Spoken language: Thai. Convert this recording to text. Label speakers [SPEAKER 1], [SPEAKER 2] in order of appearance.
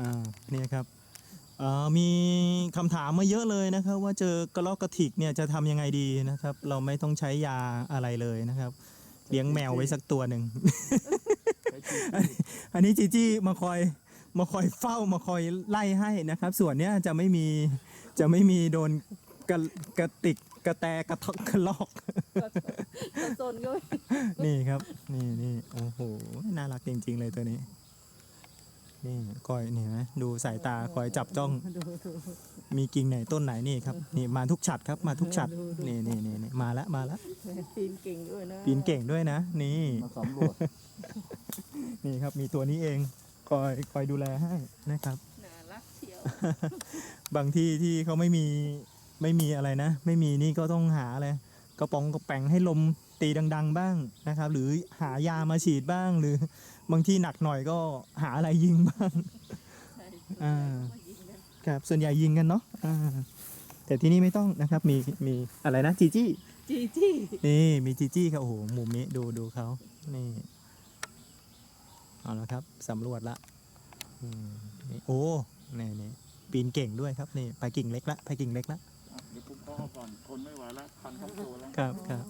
[SPEAKER 1] อ่าเนี่ยครับเอ่อมีคำถามมาเยอะเลยนะครับ ว่าเจอกระรอกกระถิกเนี่ยจะทำยังไงดีนะครับ เราไม่ต้องใช้ยาอะไรเลยนะครับ เลี้ยงแมวไว้สักตัวหนึ่งอันนี้จีจี้มาคอยมาคอยเฝ้ามาคอยไล่ให้นะครับ ส่วนเนี้ยจะไม่มีจะไม่มีโดนกระกระติกกระแตกระทกกระลอก
[SPEAKER 2] กระโจนก็
[SPEAKER 1] นี่ครับ นี่นี่โอ้โหน่ารักจริง ๆ เลยตัวนี้ นี่คอยนี่นะดูสายตาคอยจับจ้อง
[SPEAKER 2] ดูดู
[SPEAKER 1] มีกิ่งไหนต้นไหนนี่ครับนี่มาทุกฉัดครับมาทุกฉัดนี่นี่นี่นี่มาละมาละ
[SPEAKER 2] ปีนเก่งด้วยนะ
[SPEAKER 1] ปีนเก่งด้วยนะ นี่
[SPEAKER 3] มาสำรวจ
[SPEAKER 1] นี่ครับมีตัวนี้เองคอยคอยดูแลให้นะครับ
[SPEAKER 2] น่ารักเชียว
[SPEAKER 1] บางที่ที่เขาไม่มีไม่มีอะไรนะ ไม่มีนี่ก็ต้องหาอะไร กระป๋องกระแป๋งให้ลมตีดัง ๆ บ้างนะครับ หรือหายามาฉีดบ้าง หรือบางที่หนักหน่อยก็หาอะไรยิงบ้าง
[SPEAKER 2] ใช่
[SPEAKER 1] อ่า
[SPEAKER 2] มายิงกัน
[SPEAKER 1] ครับส่วนใหญ่ยิงกันเนาะอ่าแต่ที่นี่ไม่ต้องนะครับมีมีอะไรนะจีจี้
[SPEAKER 2] จีจี้
[SPEAKER 1] นี่มีจีจี้ครับโอ้โหมุมนี้ดูดูเขานี่เอาละครับสำรวจละอืมนี่โอ้นี่นี่ปีนเก่งด้วยครับนี่ไปกิ่งเล็กละไปกิ่งเล็กละ
[SPEAKER 3] เดี๋ยวผมพ่อก่อนทนไม่ไหวแล้วคันทั้งตัวแล้ว
[SPEAKER 1] ครับครับ